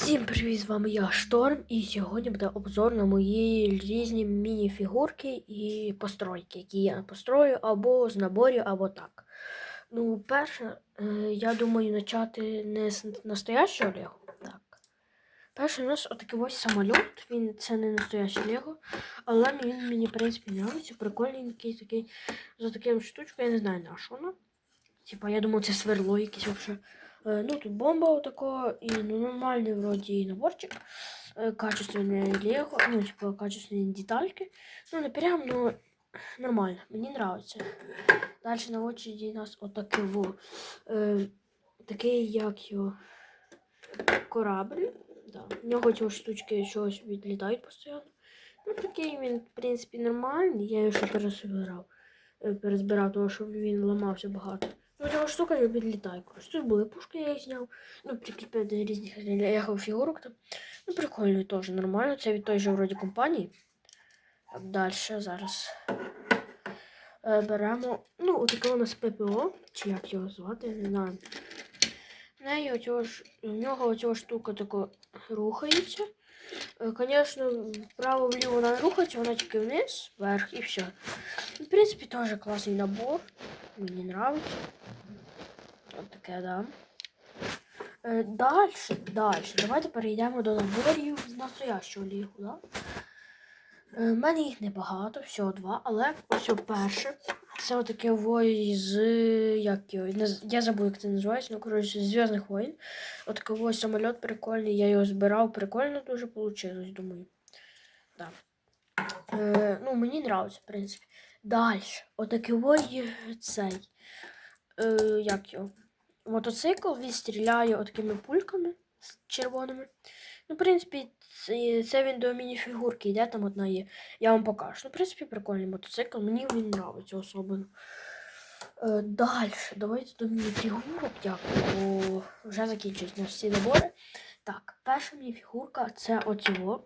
Всім привіт, з вами я Шторм, і сьогодні буде обзор на мої різні міні-фігурки і постройки, які я построю або з наборів, або так. Ну, перше, е, я думаю почати не з настоящого Лего. Так. Перше, у нас отакий ось самоліт. Він це не настояще Лего, але він мені, в принципі, подобається. Прикольненький такий за таким штучкою, я не знаю на що воно. Типа, я думаю, це сверло якесь взагалі. Е, Ну, тут бомба отако, і ну, нормальний вроді наборчик. Е, Качественне Лего, ну, типа, качественні детальки. Ну, не прям, но нормально. Мені нравится. Дальше на очереді у нас отакий во. Е, такий, як його корабль. Да. В нього ці штучки щось відлітають постійно. Ну, такий він, в принципі, нормальний. Я його ще пересобирав. Перезбирав, тому що він ламався багато. Ну, ця штука я відлітаю. Коротше, тут були пушки, я їх зняв. Ну, прикріпив до різних лего фігурок там. Ну, прикольно теж нормально. Це від той же вроді компанії. Так, далі зараз е, беремо. Ну, отаке у нас ППО, чи як його звати, я не знаю. В неї оцього ж, у нього оця штука тако рухається. Звісно, вправо-вліво вона не рухається, вона тільки вниз, вверх і все. В принципі, теж класний набор. Мені нравится. От таке, да. Е, дальше, дальше. Давайте перейдемо до наборів з настоящого лігу, да? Е, в мене їх небагато, всього два, але ось перше. Це отаке вой з. Як його? Я забув, як це називається, ну коротше, Зв'язних воїн. Отакий самоліт прикольний, я його збирав, прикольно дуже вийшло, думаю. Да. Е, ну, мені нравиться, в принципі. Далі. Отакий ой цей. Е, як його? Мотоцикл він стріляє отакими пульками червоними. Ну, в принципі, це, він до мініфігурки йде, там одна є. Я вам покажу. Ну, в принципі, прикольний мотоцикл. Мені він нравиться особливо. Е, далі. Давайте до мініфігурок. Бо вже закінчують всі набори. Так, перша мініфігурка це оцього.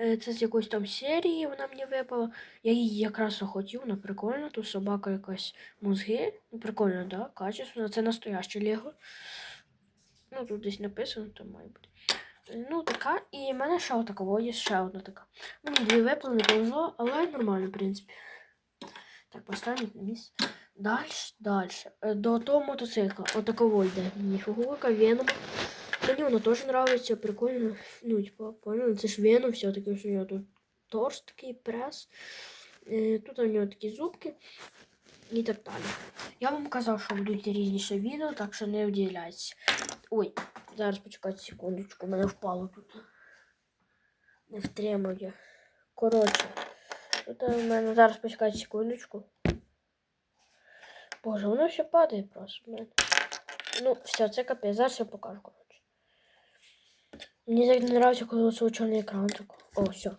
Е, Це з якоїсь там серії вона мені випала. Я її якраз хотів, вона прикольна. Тут собака якась мозги. Ну, прикольно, да? Качественно. Це настояще Лего. Ну, тут десь написано, там має бути. Е, Ну, така. І в мене ще отакого є ще одна така. Мені дві випали, не повезло, але нормально, в принципі. Так, поставимо на місце. Далі, далі. До того мотоцикла. Отаково йде. Мені фігурка, Мені воно теж подобається, прикольно. Ну, типа, понял, це ж Веном все-таки, у нього тут торс такий, прес. Е, Тут у нього такі зубки і так далі. Я вам казав, що будуть різні ще відео, так що не удивляйтесь. Ой, зараз почекайте секундочку, мене впало тут. Не втримує. Коротше, тут у мене зараз почекайте секундочку. Боже, воно все падає просто. в мене. Ну, все, це капець, зараз я покажу, Мені так не подобається, коли оце чорний екран. Так. О, все.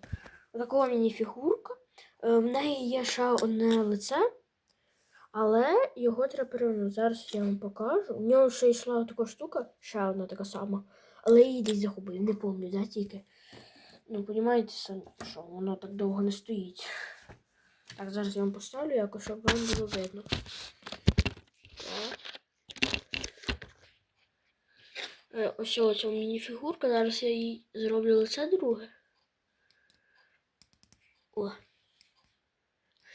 Отакова міні-фігурка. Е, В неї є ще одне лице, але його треба перевернути. Зараз я вам покажу. У нього ще йшла така штука, ще одна така сама. Але її десь загубив, не пам'ятаю, де тільки. Ну, розумієте що воно так довго не стоїть. Так, зараз я вам поставлю якось, щоб вам було видно. Так. Е, Ось оця міні-фігурка. Зараз я їй зроблю лице друге. О.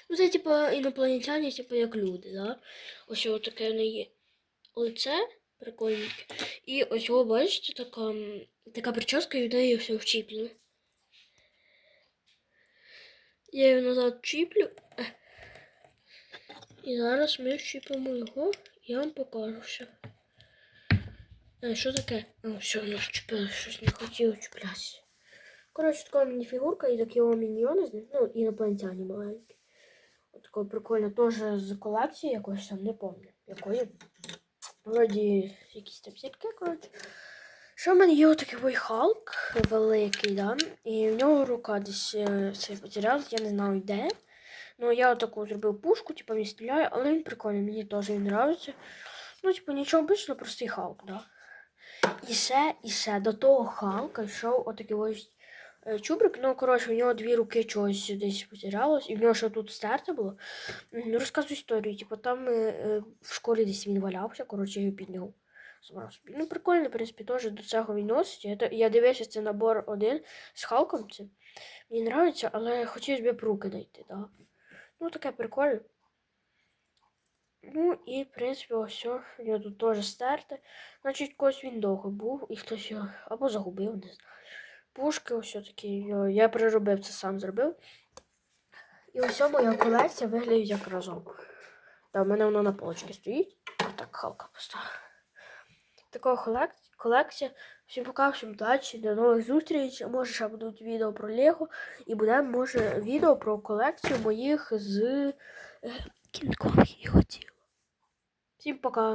Ну, це типа інопланетяні, типа як люди, да? Ось ось таке в неї лице прикольненьке. І ось його, бачите, така, така прическа і в неї все вчіплено. Я її назад чіплю. Е. І зараз ми вчіпимо його, я вам покажу все. Е, що таке? О, все, воно вчепило, щось не хотіло чіплятися. Коротше, така міні-фігурка і такі о міньйони з них, ну, інопланетяні маленькі. От такого прикольно, теж з колекції якоїсь там, не пам'ятаю, якої. Вроді якісь там сітки, коротше. Що в мене є отакий ой Халк великий, да? І в нього рука десь е, цей потерялась, я не знаю де. Ну, я отаку зробив пушку, типу він стріляє, але він прикольний, мені теж він подобається. Ну, типу, нічого обичного, простий Халк, да. І ще, і ще до того Халка йшов отакий ось е, чубрик. Ну, коротше, у нього дві руки чогось десь потерялось, і в нього ще тут стерте було. М, Розказую історію. Типу, там е, е, в школі десь він валявся, коротше, його підняв. Ну, прикольно, в принципі, теж до цього відносить. Я, я дивився, це набор один з Халком. Це. Мені подобається, але хотілося б руки знайти, да. Ну, таке прикольне. Ну і, в принципі, ось все. Я тут теж стерте. Значить, когось він довго був, і хтось його або загубив, не знаю. Пушки ось такі. Я, переробив це сам зробив. І ось моя колекція виглядає як разом. Та в мене воно на полочці стоїть. Отак халка поставила. Така колекція. Всім пока, всім удачі, до нових зустрічей. Може, ще будуть відео про Лего. І буде, може, відео про колекцію моїх з я його тіл. Всім пока.